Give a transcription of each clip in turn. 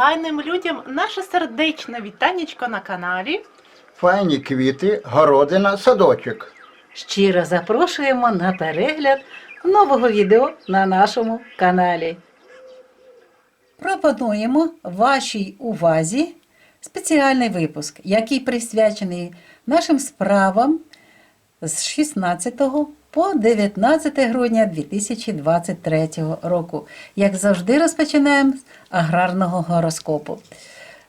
файним людям наше сердечне вітанечко на каналі. Файні квіти, городина, садочок. Щиро запрошуємо на перегляд нового відео на нашому каналі. Пропонуємо вашій увазі спеціальний випуск, який присвячений нашим справам з 16 по 19 грудня 2023 року. Як завжди, розпочинаємо з аграрного гороскопу.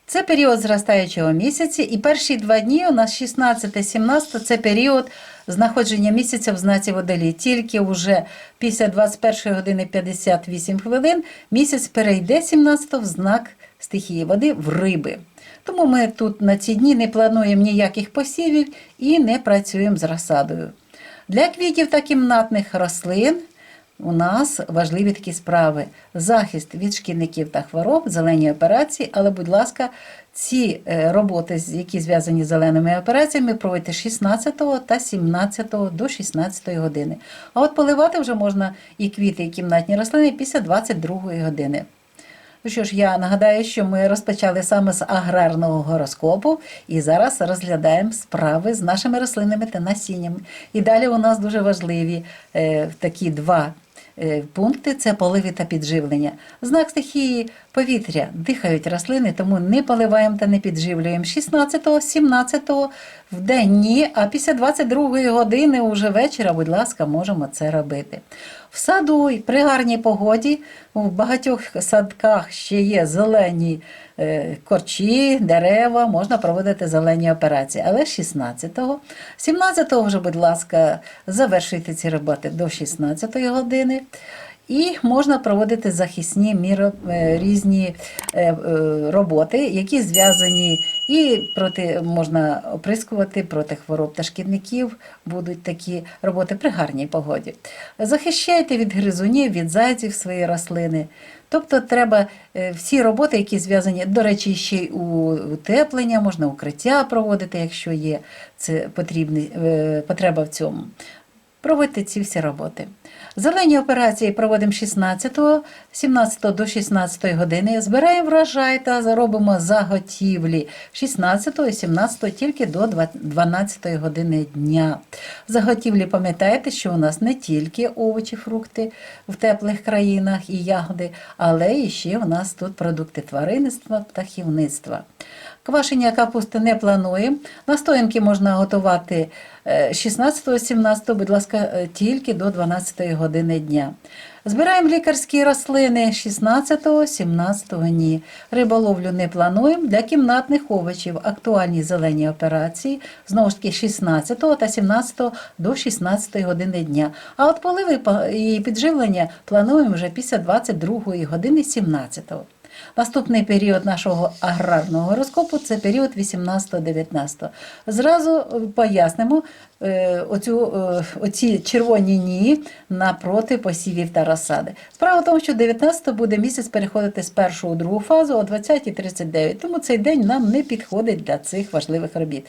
Це період зростаючого місяці, і перші два дні у нас 16-17 це період знаходження місяця в знаці водолій. Тільки вже після 21 години 58 хвилин місяць перейде 17 в знак стихії води в риби. Тому ми тут на ці дні не плануємо ніяких посівів і не працюємо з розсадою. Для квітів та кімнатних рослин у нас важливі такі справи: захист від шкідників та хвороб, зелені операції. Але, будь ласка, ці е, роботи, які зв'язані з зеленими операціями, проводьте 16 та 17 до 16 години. А от поливати вже можна і квіти, і кімнатні рослини після 22 години. Ну що ж, я нагадаю, що ми розпочали саме з аграрного гороскопу і зараз розглядаємо справи з нашими рослинами та насіннями. І далі у нас дуже важливі е, такі два е, пункти це поливи та підживлення. Знак стихії повітря дихають рослини, тому не поливаємо та не підживлюємо 16-го, 17-го в день ні, а після 22-ї години уже вечора, будь ласка, можемо це робити. В саду і при гарній погоді в багатьох садках ще є зелені е, корчі, дерева, можна проводити зелені операції. Але 16-го, 17-го вже, будь ласка, завершуйте ці роботи до 16-ї години. І можна проводити захисні міро, е, різні е, е, роботи, які зв'язані і проти можна оприскувати проти хвороб та шкідників. Будуть такі роботи при гарній погоді. Захищайте від гризунів, від зайців свої рослини. Тобто треба всі роботи, які зв'язані, до речі, ще й утеплення, можна укриття проводити, якщо є це потрібний, потреба в цьому. Проводьте ці всі роботи. Зелені операції проводимо 16, 17 до 16 години. Збираємо врожай та робимо заготівлі 16 і 17 тільки до 12 години дня. Заготівлі пам'ятаєте, що у нас не тільки овочі, фрукти в теплих країнах і ягоди, але і ще у нас тут продукти тваринництва, птахівництва. Квашення капусти не плануємо. Настоянки можна готувати 16-17, будь ласка, е, тільки до 12 години дня. Збираємо лікарські рослини 16-17 ні. Риболовлю не плануємо. Для кімнатних овочів актуальні зелені операції знову ж таки 16 та 17 до 16 години дня. А от поливи і підживлення плануємо вже після 22 години 17. Наступний період нашого аграрного гороскопу це період 18-19. Зразу е, пояснимо оцю, е, оці червоні ні напроти посівів та розсади. Справа в тому, що 19 буде місяць переходити з першого у другу фазу о 20.39, тому цей день нам не підходить для цих важливих робіт.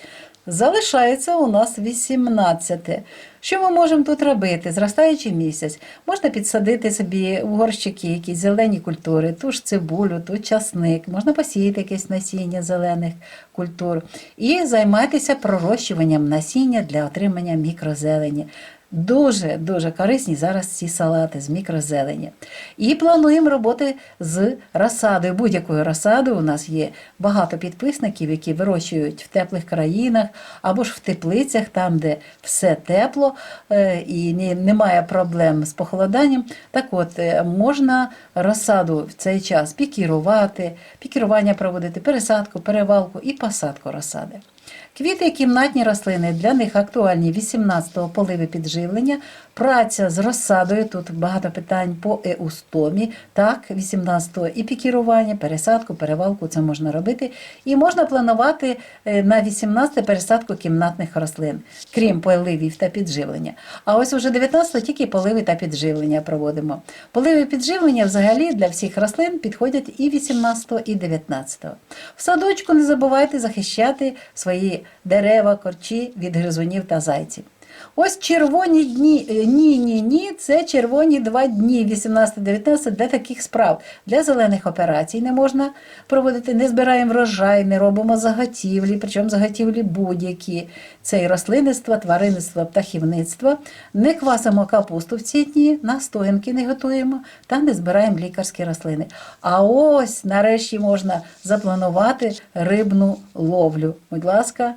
Залишається у нас 18. Що ми можемо тут робити? Зростаючий місяць. Можна підсадити собі в горщики якісь зелені культури, ту ж цибулю, ту часник, можна посіяти якесь насіння зелених культур і займатися пророщуванням насіння для отримання мікрозелені. Дуже дуже корисні зараз ці салати з мікрозелені. І плануємо роботи з розсадою. Будь-якою розсадою у нас є багато підписників, які вирощують в теплих країнах або ж в теплицях, там, де все тепло е, і немає проблем з похолоданням. Так от е, можна розсаду в цей час пікірувати, пікірування проводити, пересадку, перевалку і посадку розсади. Квіти і кімнатні рослини для них актуальні 18-го поливи підживлення, праця з розсадою. Тут багато питань по еустомі. Так, 18-го і пікірування, пересадку, перевалку це можна робити. І можна планувати е, на 18 пересадку кімнатних рослин, крім поливів та підживлення. А ось уже 19-го тільки поливи та підживлення проводимо. Поливи підживлення взагалі для всіх рослин підходять і 18-го, і 19-го. В садочку не забувайте захищати свої дерева, корчі від гризунів та зайців. Ось червоні дні. е, Ні, ні, ні. Це червоні два дні, 18-19 для таких справ. Для зелених операцій не можна проводити. Не збираємо врожай, не робимо заготівлі, причому заготівлі будь-які. Це і рослинництво, тваринництво, птахівництво. Не квасимо капусту в ці дні, настоянки не готуємо та не збираємо лікарські рослини. А ось нарешті можна запланувати рибну ловлю. Будь ласка,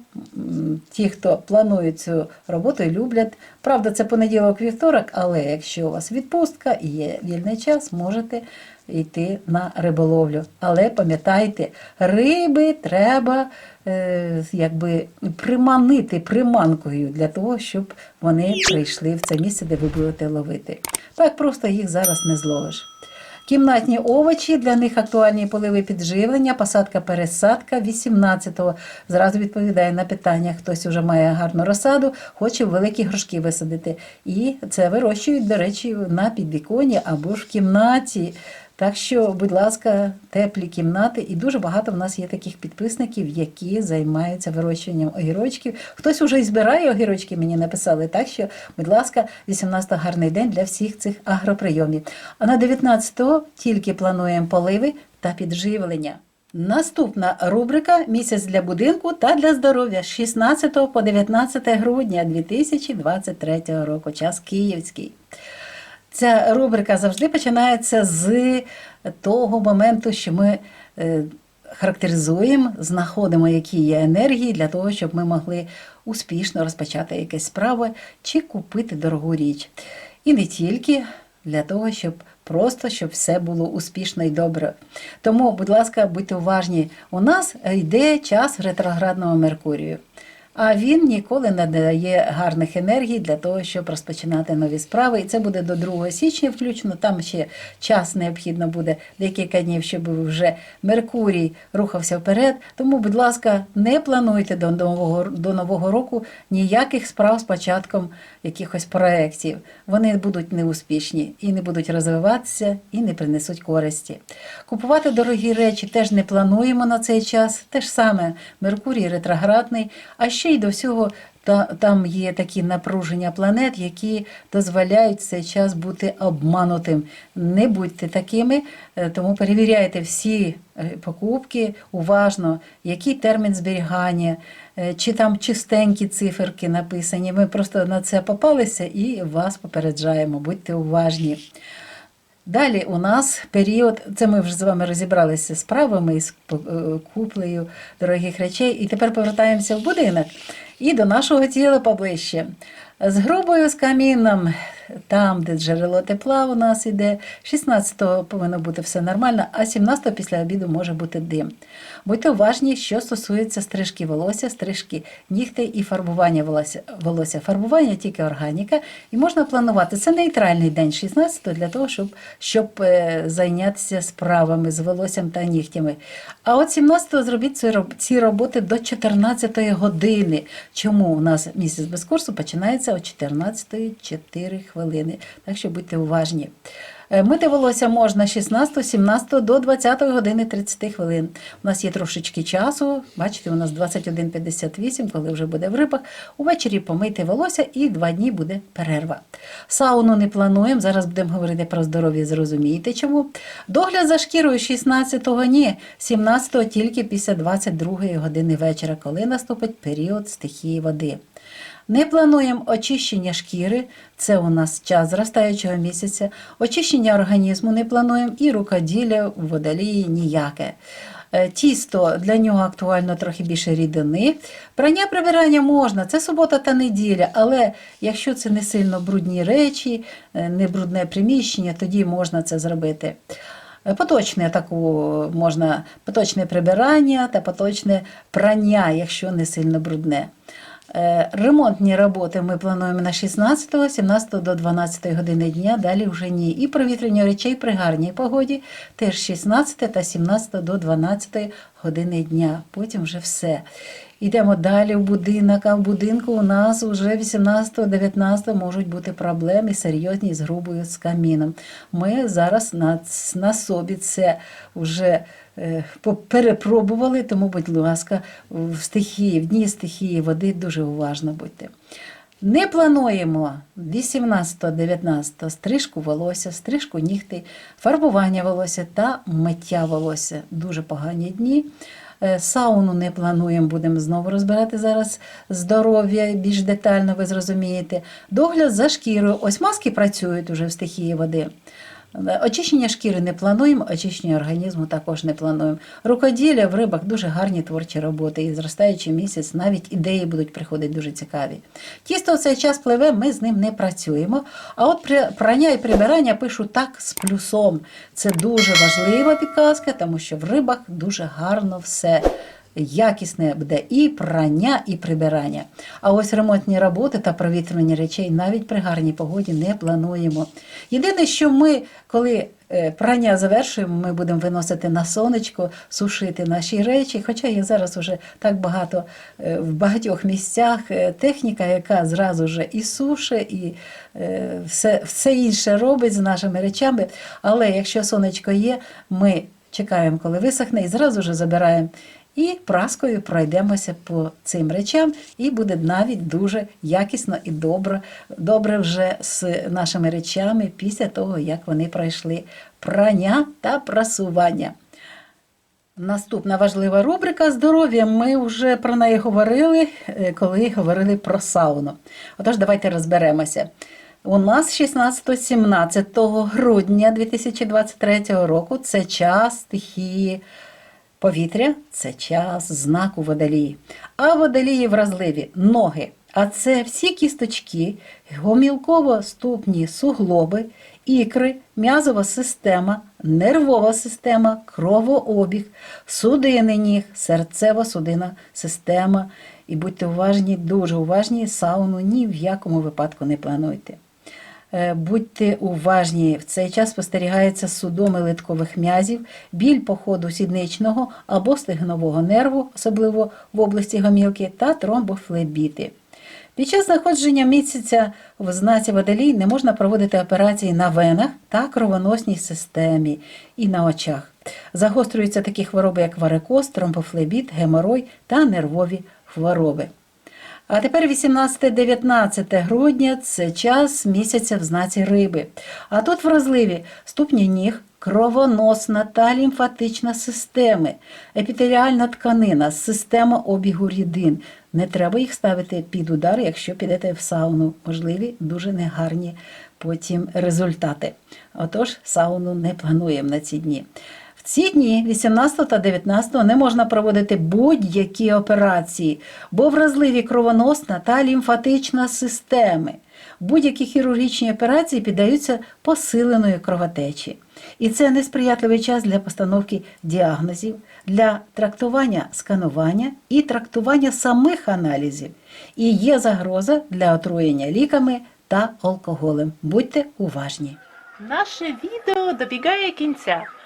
ті, хто планують цю роботу люблять. Правда, це понеділок вівторок, але якщо у вас відпустка і є вільний час, можете йти на риболовлю. Але пам'ятайте, риби треба е, якби приманити приманкою для того, щоб вони прийшли в це місце, де ви будете ловити. Так просто їх зараз не зловиш. Кімнатні овочі, для них актуальні поливи підживлення, посадка пересадка 18-го. Зразу відповідає на питання. Хтось вже має гарну розсаду, хоче великі горшки висадити. І це вирощують, до речі, на підвіконі або ж в кімнаті. Так що, будь ласка, теплі кімнати, і дуже багато в нас є таких підписників, які займаються вирощуванням огірочків. Хтось уже і збирає огірочки, мені написали. Так що, будь ласка, 18 гарний день для всіх цих агроприйомів. А на 19-го тільки плануємо поливи та підживлення. Наступна рубрика Місяць для будинку та для здоров'я з 16 по 19 грудня 2023 року. Час київський. Ця рубрика завжди починається з того моменту, що ми е, характеризуємо, знаходимо, які є енергії для того, щоб ми могли успішно розпочати якесь справи чи купити дорогу річ. І не тільки для того, щоб просто щоб все було успішно і добре. Тому, будь ласка, будьте уважні. У нас йде час ретроградного Меркурію. А він ніколи не дає гарних енергій для того, щоб розпочинати нові справи. І це буде до 2 січня включно. Там ще час необхідно буде декілька днів, щоб вже Меркурій рухався вперед. Тому, будь ласка, не плануйте до нового, до нового року ніяких справ з початком якихось проєктів. Вони будуть неуспішні і не будуть розвиватися, і не принесуть користі. Купувати дорогі речі теж не плануємо на цей час. Те ж саме Меркурій ретроградний, а ще й до всього. Та там є такі напруження планет, які дозволяють цей час бути обманутим. Не будьте такими, е, тому перевіряйте всі е, покупки уважно, який термін зберігання, е, чи там чистенькі циферки написані. Ми просто на це попалися і вас попереджаємо. Будьте уважні. Далі у нас період, це ми вже з вами розібралися з справами, з е, куплею дорогих речей, і тепер повертаємося в будинок і до нашого тіла поближче. З грубою, з каміном, там, де джерело тепла у нас іде, 16-го повинно бути все нормально, а 17-го після обіду може бути дим. Будьте уважні, що стосується стрижки волосся, стрижки нігтей і фарбування волосся. волосся. Фарбування тільки органіка, і можна планувати. Це нейтральний день 16-го для того, щоб, щоб е, зайнятися справами з волоссям та нігтями. А от 17-го зробіть ці роботи до 14-ї години. Чому у нас місяць без курсу починається о 14-ї 4 хвилини. Так що будьте уважні. Е, Мити волосся можна 16, 17 до 20 години 30 хвилин. У нас є трошечки часу. Бачите, у нас 21.58, коли вже буде в рибах. Увечері помити волосся і два дні буде перерва. Сауну не плануємо. Зараз будемо говорити про здоров'я. Зрозумієте чому? Догляд за шкірою 16-го ні, 17-го тільки після 22 години вечора, коли наступить період стихії води. Не плануємо очищення шкіри, це у нас час зростаючого місяця. Очищення організму не плануємо і рукоділля у водолії ніяке. Е, Тісто для нього актуально трохи більше рідини. Прання прибирання можна, це субота та неділя, але якщо це не сильно брудні речі, е, не брудне приміщення, тоді можна це зробити. Е, Поточне таку можна поточне прибирання та поточне прання, якщо не сильно брудне. Е, Ремонтні роботи ми плануємо на 16, 17 до 12 години дня, далі вже ні. І провітрення речей при гарній погоді теж 16 та 17 до 12 години дня. Потім вже все. Йдемо далі в будинок, а в будинку у нас вже 18-19 можуть бути проблеми серйозні з грубою з каміном. Ми зараз на, на собі це вже е, перепробували, тому, будь ласка, в стихії, в дні стихії води дуже уважно будьте. Не плануємо 18-19 стрижку волосся, стрижку нігтей, фарбування волосся та миття волосся. Дуже погані дні. Е, Сауну не плануємо, будемо знову розбирати зараз здоров'я більш детально, ви зрозумієте. Догляд за шкірою. Ось маски працюють уже в стихії води. Очищення шкіри не плануємо, очищення організму також не плануємо. Рукоділля в рибах дуже гарні творчі роботи. І зростаючи місяць, навіть ідеї будуть приходити дуже цікаві. Тісто в цей час пливе, ми з ним не працюємо. А от прання і прибирання пишу так з плюсом. Це дуже важлива підказка, тому що в рибах дуже гарно все. Якісне буде і прання, і прибирання. А ось ремонтні роботи та провітрювання речей навіть при гарній погоді не плануємо. Єдине, що ми, коли е, прання завершуємо, ми будемо виносити на сонечко, сушити наші речі. Хоча їх зараз уже так багато е, в багатьох місцях е, техніка, яка зразу вже і суше, і все, все інше робить з нашими речами. Але якщо сонечко є, ми чекаємо, коли висохне, і зразу ж забираємо. І праскою пройдемося по цим речам, і буде навіть дуже якісно і добре, добре вже з нашими речами після того, як вони пройшли прання та прасування. Наступна важлива рубрика здоров'я. Ми вже про неї говорили, е, коли говорили про сауну. Отож, давайте розберемося. У нас 16-17 грудня 2023 року це час стихії повітря, це час знаку водолії. А водолії вразливі ноги. А це всі кісточки, гомілково-ступні суглоби, ікри, м'язова система, нервова система, кровообіг, судини ніг, серцево-судинна система. І будьте уважні, дуже уважні, сауну ні в якому випадку не плануйте. Е, Будьте уважні, в цей час спостерігається судоми литкових м'язів, біль по ходу сідничного або стегнового нерву, особливо в області гомілки, та тромбофлебіти. Під час знаходження місяця в знаці водолій не можна проводити операції на венах та кровоносній системі і на очах. Загострюються такі хвороби, як варикоз, тромбофлебіт, геморой та нервові хвороби. А тепер 18-19 грудня це час місяця в знаці риби. А тут вразливі ступні ніг, кровоносна та лімфатична системи, епітеріальна тканина, система обігу рідин. Не треба їх ставити під удар, якщо підете в сауну. Можливі дуже негарні потім результати. Отож, сауну не плануємо на ці дні. Ці дні, 18 та 19 не можна проводити будь-які операції, бо вразливі кровоносна та лімфатична системи. Будь-які хірургічні операції піддаються посиленої кровотечі. І це несприятливий час для постановки діагнозів, для трактування сканування і трактування самих аналізів. І є загроза для отруєння ліками та алкоголем. Будьте уважні. Наше відео добігає кінця.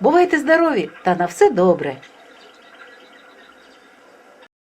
Бувайте здорові та на все добре!